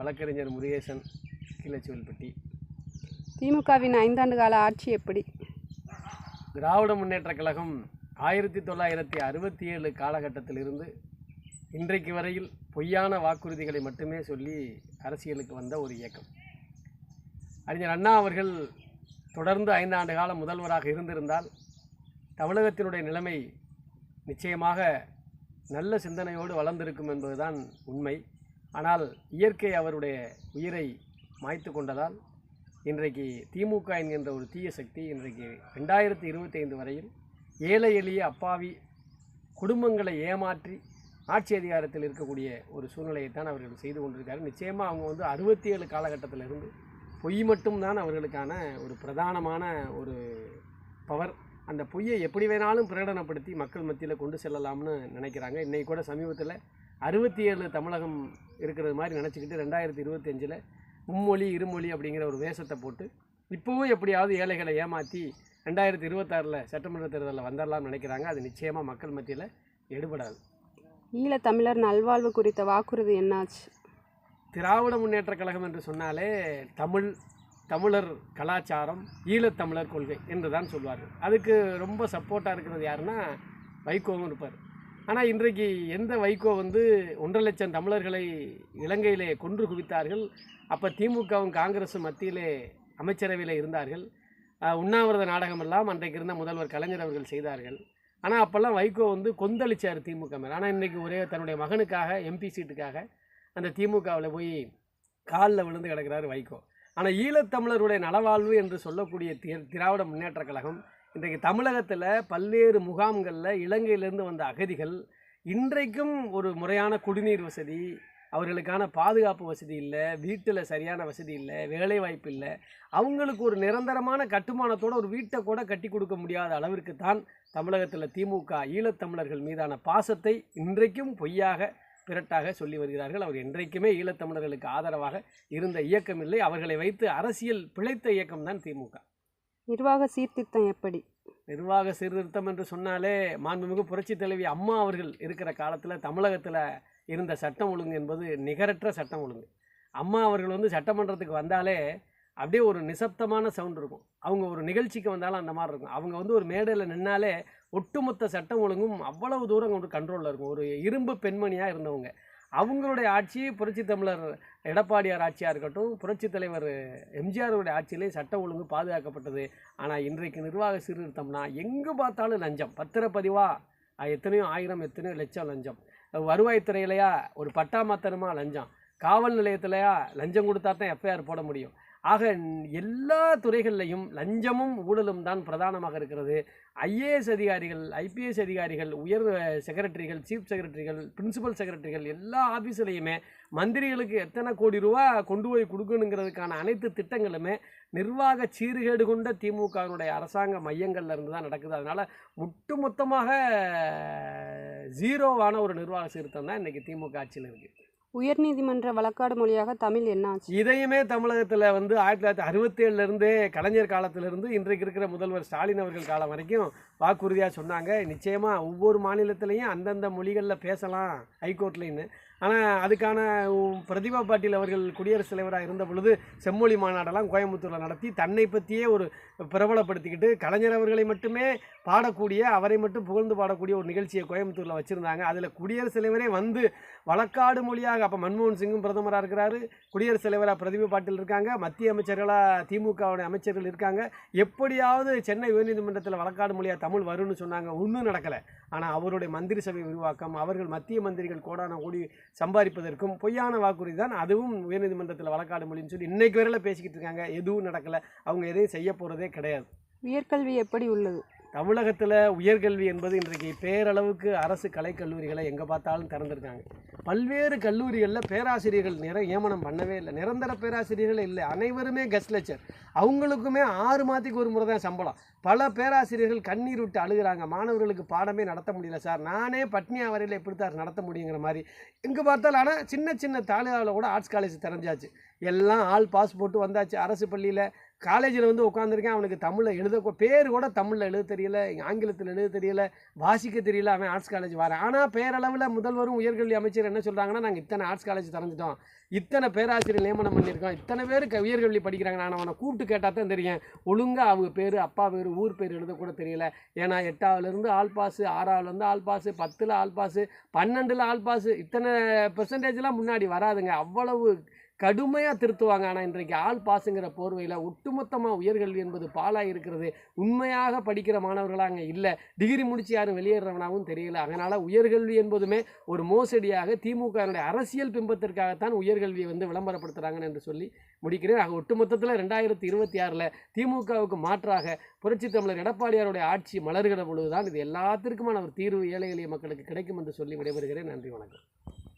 வழக்கறிஞர் முருகேசன் கீழச்சிவல்பட்டி. திமுகவின் ஐந்தாண்டு கால ஆட்சி எப்படி? திராவிட முன்னேற்றக் கழகம் ஆயிரத்தி தொள்ளாயிரத்தி அறுபத்தி ஏழு காலகட்டத்திலிருந்து இன்றைக்கு வரையில் பொய்யான வாக்குறுதிகளை மட்டுமே சொல்லி அரசியலுக்கு வந்த ஒரு இயக்கம். அறிஞர் அண்ணா அவர்கள் தொடர்ந்து ஐந்தாண்டு காலம் முதல்வராக இருந்திருந்தால் தமிழகத்தினுடைய நிலைமை நிச்சயமாக நல்ல சிந்தனையோடு வளர்ந்திருக்கும் என்பதுதான் உண்மை. ஆனால் இயற்கை அவருடைய உயிரை மாய்த்து கொண்டதால் இன்றைக்கு திமுக என்கின்ற ஒரு தீய சக்தி இன்றைக்கு ரெண்டாயிரத்தி இருபத்தைந்து வரையில் ஏழை எளிய அப்பாவி குடும்பங்களை ஏமாற்றி ஆட்சி அதிகாரத்தில் இருக்கக்கூடிய ஒரு சூழ்நிலையை தான் அவர்கள் செய்து கொண்டிருக்காரு. நிச்சயமாக அவங்க வந்து அறுபத்தி ஏழு காலகட்டத்திலிருந்து பொய் மட்டும்தான் அவர்களுக்கான ஒரு பிரதானமான ஒரு பவர் அந்த பொய்யை எப்படி வேணாலும் பிரகடனப்படுத்தி மக்கள் மத்தியில் கொண்டு செல்லலாம்னு நினைக்கிறாங்க. இன்றைக்கி கூட சமீபத்தில் அறுபத்தி ஏழு தமிழகம் இருக்கிறது மாதிரி நினச்சிக்கிட்டு ரெண்டாயிரத்தி இருபத்தஞ்சில் மும்மொழி இருமொழி அப்படிங்கிற ஒரு வேஷத்தை போட்டு இப்போவும் எப்படியாவது ஏழைகளை ஏமாற்றி ரெண்டாயிரத்தி இருபத்தாறில் சட்டமன்ற தேர்தலில் வந்துடலாம்னு நினைக்கிறாங்க. அது நிச்சயமாக மக்கள் மத்தியில் எடுபடாது. ஈழத்தமிழர் நல்வாழ்வு குறித்த வாக்குறுதி என்னாச்சு? திராவிட முன்னேற்றக் கழகம் என்று சொன்னாலே தமிழ் தமிழர் கலாச்சாரம் ஈழத்தமிழர் கொள்கை என்று தான் சொல்வார்கள். அதுக்கு ரொம்ப சப்போர்ட்டாக இருக்கிறது யாருன்னா வைகோவும் இருப்பார். ஆனால் இன்றைக்கு எந்த வைகோ வந்து ஒன்றரை லட்சம் தமிழர்களை இலங்கையிலே கொன்று குவித்தார்கள் அப்போ திமுகவும் காங்கிரஸும் மத்தியிலே அமைச்சரவையில் இருந்தார்கள். உண்ணாவிரத நாடகமெல்லாம் அன்றைக்கு இருந்த முதல்வர் கலைஞர் அவர்கள் செய்தார்கள். ஆனால் அப்போல்லாம் வைகோ வந்து கொந்தளிச்சார் திமுக மேலே. ஆனால் இன்றைக்கி ஒரே தன்னுடைய மகனுக்காக எம்பி சீட்டுக்காக அந்த திமுகவில் போய் காலில் விழுந்து கிடக்கிறார் வைகோ. ஆனால் ஈழத்தமிழருடைய நலவாழ்வு என்று சொல்லக்கூடிய தி- திராவிட முன்னேற்றக் கழகம் இன்றைக்கு தமிழகத்தில் பல்வேறு முகாம்களில் இலங்கையிலிருந்து வந்த அகதிகள் இன்றைக்கும் ஒரு முறையான குடிநீர் வசதி அவர்களுக்கான பாதுகாப்பு வசதி இல்லை வீட்டில் சரியான வசதி இல்லை வேலை வாய்ப்பு இல்லை அவங்களுக்கு ஒரு நிரந்தரமான கட்டுமானத்தோட ஒரு வீட்டை கூட கட்டி கொடுக்க முடியாத அளவிற்கு தான் தமிழகத்தில் திமுக ஈழத்தமிழர்கள் மீதான பாசத்தை இன்றைக்கும் பொய்யாக பிறட்டாக சொல்லி வருகிறார்கள். அவர் என்றைக்குமே ஈழத்தமிழர்களுக்கு ஆதரவாக இருந்த இயக்கம் இல்லை. அவர்களை வைத்து அரசியல் பிழைத்த இயக்கம் தான் திமுக. நிர்வாக சீர்திருத்தம் எப்படி? நிர்வாக சீர்திருத்தம் என்று சொன்னாலே மாண்புமிகு புரட்சித் தலைவி அம்மா அவர்கள் இருக்கிற காலத்தில் தமிழகத்தில் இருந்த சட்டம் ஒழுங்கு என்பது நிகரற்ற சட்டம் ஒழுங்கு. அம்மா அவர்கள் வந்து சட்டமன்றத்துக்கு வந்தாலே அப்படியே ஒரு நிசப்தமான சவுண்ட் இருக்கும். அவங்க ஒரு நிகழ்ச்சிக்கு வந்தாலும் அந்த மாதிரி இருக்கும். அவங்க வந்து ஒரு மேடையில் நின்னாலே ஒட்டுமொத்த சட்டம் ஒழுங்கும் அவ்வளவு தூரம் கொண்டு கண்ட்ரோலில் இருக்கும். ஒரு இரும்பு பெண்மணியாக இருந்தவங்க. அவங்களுடைய ஆட்சி புரட்சி தமிழர் எடப்பாடியார் ஆட்சியாக இருக்கட்டும் புரட்சித் தலைவர் எம்ஜிஆருடைய ஆட்சியிலே சட்ட ஒழுங்கு பாதுகாக்கப்பட்டது. ஆனால் இன்றைக்கு நிர்வாக சீர்திருத்தம்னா எங்கே பார்த்தாலும் லஞ்சம். பத்திரப்பதிவாக எத்தனையோ ஆயிரம் எத்தனையோ லட்சம் லஞ்சம். வருவாய்த்துறையிலையா ஒரு பட்டா மாத்தனமாக லஞ்சம். காவல் நிலையத்திலையா லஞ்சம் கொடுத்தா தான் எஃப்ஐஆர் போட முடியும். ஆக எல்லா துறைகள்லையும் லஞ்சமும் ஊழலும் தான் பிரதானமாக இருக்கிறது. ஐஏஎஸ் அதிகாரிகள் ஐபிஎஸ் அதிகாரிகள் உயர் செக்ரட்டரிகள் சீஃப் செக்ரட்டரிகள் பிரின்சிபல் செக்ரட்டரிகள் எல்லா ஆஃபீஸ்லேயுமே மந்திரிகளுக்கு எத்தனை கோடி ரூபா கொண்டு போய் கொடுக்கணுங்கிறதுக்கான அனைத்து திட்டங்களுமே நிர்வாக சீர்கேடு கொண்ட திமுகவினுடைய அரசாங்க மையங்கள்ல இருந்து தான் நடக்குது. அதனால் ஒட்டுமொத்தமாக ஜீரோவான ஒரு நிர்வாக சீர்திருத்தம் தான் இன்றைக்கி திமுக ஆட்சியில் இருக்குது உயர்நீதிமன்ற வழக்காடு மொழியாக தமிழ் என்னாச்சு இதையுமே தமிழகத்தில் வந்து ஆயிரத்தி தொள்ளாயிரத்தி அறுபத்தேழுலேருந்தே கலைஞர் காலத்திலிருந்து இன்றைக்கு இருக்கிற முதல்வர் ஸ்டாலின் அவர்கள் காலம் வரைக்கும் வாக்குறுதியாக சொன்னாங்க. நிச்சயமாக ஒவ்வொரு மாநிலத்திலையும் அந்தந்த மொழிகளில் பேசலாம் ஹைகோர்ட்லேன்னு ஆனால் அதுக்கான பிரதிபா பாட்டீல் அவர்கள் குடியரசுத் தலைவராக இருந்த பொழுது செம்மொழி மாநாடெல்லாம் கோயம்புத்தூரில் நடத்தி தன்னை பற்றியே ஒரு பிரபலப்படுத்திக்கிட்டு கலைஞர் அவர்களை மட்டுமே பாடக்கூடிய அவரை மட்டும் புகழ்ந்து பாடக்கூடிய ஒரு நிகழ்ச்சியை கோயம்புத்தூரில் வச்சுருந்தாங்க. அதில் குடியரசுத் தலைவரே வந்து வழக்காடு மொழியாக அப்போ மன்மோகன் சிங்கும் பிரதமராக இருக்கிறாரு. குடியரசுத் தலைவராக பிரதிபா பாட்டீல் இருக்காங்க. மத்திய அமைச்சர்களாக திமுகவுடைய அமைச்சர்கள் இருக்காங்க. எப்படியாவது சென்னை உயர்நீதிமன்றத்தில் வழக்காடு மொழியாக தமிழ் வரும்னு சொன்னாங்க. ஒன்றும் நடக்கலை. ஆனால் அவருடைய மந்திரி சபை விரிவாக்கம் அவர்கள் மத்திய மந்திரிகள் கோடான கோடி சம்பாதிப்பதற்கும் பொய்யான வாக்குறுதி தான் அதுவும் உயர்நீதிமன்றத்தில் வழக்காடு மொழின்னு சொல்லி இன்னைக்கு வரையில் பேசிக்கிட்டு இருக்காங்க. எதுவும் நடக்கலை. அவங்க எதையும் செய்ய போகிறதே கிடையாது. உயர்கல்வி எப்படி உள்ளது? தமிழகத்தில் உயர்கல்வி என்பது இன்றைக்கு பேரளவுக்கு அரசு கலைக்கல்லூரிகளை எங்கே பார்த்தாலும் திறந்துருக்காங்க. பல்வேறு கல்லூரிகளில் பேராசிரியர்கள் நிற நியமனம் பண்ணவே இல்லை. நிரந்தர பேராசிரியர்கள் இல்லை. அனைவருமே கெஸ்ட் லெக்சர் அவங்களுக்குமே ஆறு மாதத்துக்கு ஒரு முறை தான் சம்பளம். பல பேராசிரியர்கள் கண்ணீர் விட்டு அழுகுறாங்க. மாணவர்களுக்கு பாடமே நடத்த முடியல சார் நானே பட்னியா வரையில் எப்படி தான் நடத்த முடியுங்கிற மாதிரி. எங்கே பார்த்தாலும் ஆனால் சின்ன சின்ன தாலுகாவில் கூட ஆர்ட்ஸ் காலேஜ் தெரிஞ்சாச்சு. எல்லாம் ஆள் பாஸ் போட்டு வந்தாச்சு. அரசு பள்ளியில் காலேஜில் வந்து உட்காந்துருக்கேன் அவனுக்கு தமிழில் எழுத பேர் கூட தமிழில் எழுத தெரியல ஆங்கிலத்தில் எழுத தெரியல வாசிக்க தெரியல அவன் ஆர்ட்ஸ் காலேஜ் வரேன் ஆனால் பேரளவில் முதல்வரும் உயர்கல்வி அமைச்சர் என்ன சொல்கிறாங்கன்னா நாங்கள் இத்தனை ஆர்ட்ஸ் காலேஜ் திறந்துட்டோம். இத்தனை பேராசிரியர் நியமனம் பண்ணியிருக்கோம். இத்தனை பேர் க- உயர்கல்வி படிக்கிறாங்க. நான் அவனை கூப்பிட்டு கேட்டால் தான் தெரியும். ஒழுங்காக அவங்க பேர் அப்பா பேர் ஊர் பேர் எழுதக்கூட தெரியல. ஏன்னா எட்டாவதுலேருந்து ஆல் பாஸு ஆறாவதுலேருந்து ஆல் பாஸு பத்தில் ஆல் பாஸு பன்னெண்டில் ஆல் பாஸு இத்தனை பெர்சன்டேஜ்லாம் முன்னாடி வராதுங்க. அவ்வளவு கடுமையாக திருத்துவாங்க. ஆனால் இன்றைக்கு ஆள் பாஸுங்கிற போர்வையில் ஒட்டுமொத்தமாக உயர்கல்வி என்பது பாலாக இருக்கிறது. உண்மையாக படிக்கிற மாணவர்களாக அங்கே இல்லை. டிகிரி முடித்து யாரும் வெளியேறவனாகவும் தெரியல. அதனால் உயர்கல்வி என்பதுமே ஒரு மோசடியாக திமுகவினுடைய அரசியல் பிம்பத்திற்காகத்தான் உயர்கல்வியை வந்து விளம்பரப்படுத்துகிறாங்கன்னு என்று சொல்லி முடிக்கிறேன். ஆக ஒட்டுமொத்தத்தில் ரெண்டாயிரத்தி இருபத்தி ஆறில் திமுகவுக்கு மாற்றாக புரட்சி தமிழர் எடப்பாடியாருடைய ஆட்சி மலர்கிற பொழுதுதான் இது எல்லாத்திற்குமான ஒரு தீர்வு ஏழை எளிய மக்களுக்கு கிடைக்கும் என்று சொல்லி விடைபெறுகிறேன். நன்றி வணக்கம்.